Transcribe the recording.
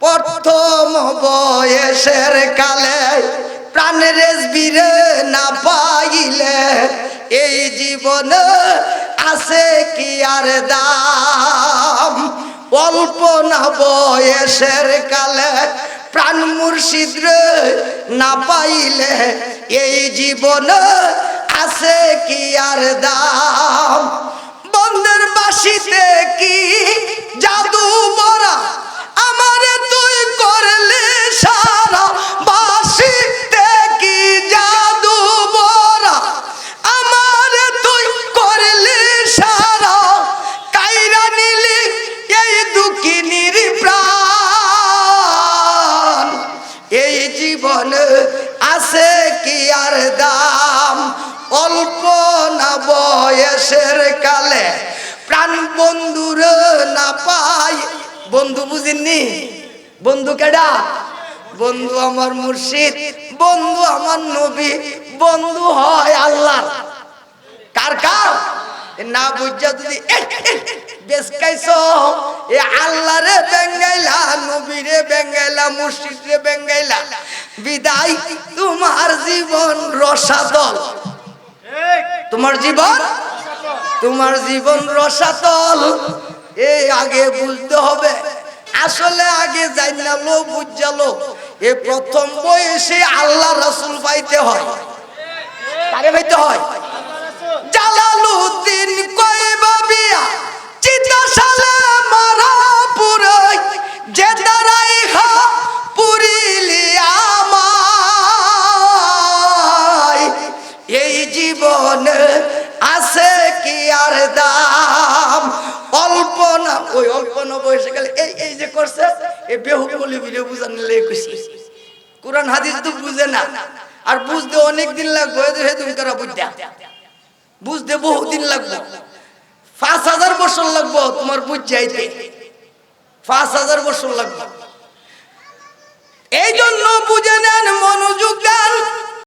প্রথম বয়সের কালে প্রাণের বীরে না পাইলে এই জীবনে আছে কি আর দাম? অল্প না বয়সের কালে প্রাণ মুর্শিদ না পাইলে এই জীবনে আছে কি আর দাম? আছে কি আর দাম? অল্প না বয়সের কালে প্রাণ বন্ধুর না পাই। বন্ধু বুঝিনি বন্ধু কেডা? বন্ধু আমার মুর্শিদ, বন্ধু আমার নবী, বন্ধু হয় আল্লাহ। কার কার? না বুঝা বেশ কাইছো এ আল্লাহ রে বেঙ্গাইলা নবী রে বেঙ্গাইলা মুর্শিদ রে বেঙ্গাইলা। বিদায়, তোমার জীবন রসাতল। তোমার জীবন? তোমার জীবন রসাতল। এই আগে বুঝতে হবে, আসলে আগে জানালো বুঝালো, এ প্রথম বয়সে আল্লাহ রসুল পাইতে হয়। আরে পাইতে হয়? জীবনে আছে কি আর দাম? অল্প না, ওই অল্প না বয়সে গেলে এই এই যে করছে এই খুশি কোরআন, হাদিস তো বুঝে না। আর বুঝতে অনেক দিন লাগবে তুমি তারা বুঝতে? বুঝতে বহুদিন লাগবে। পাঁচ হাজার বছর লাগবো তোমার বুঝ যাইতে পাঁচ হাজার বছর লাগবে।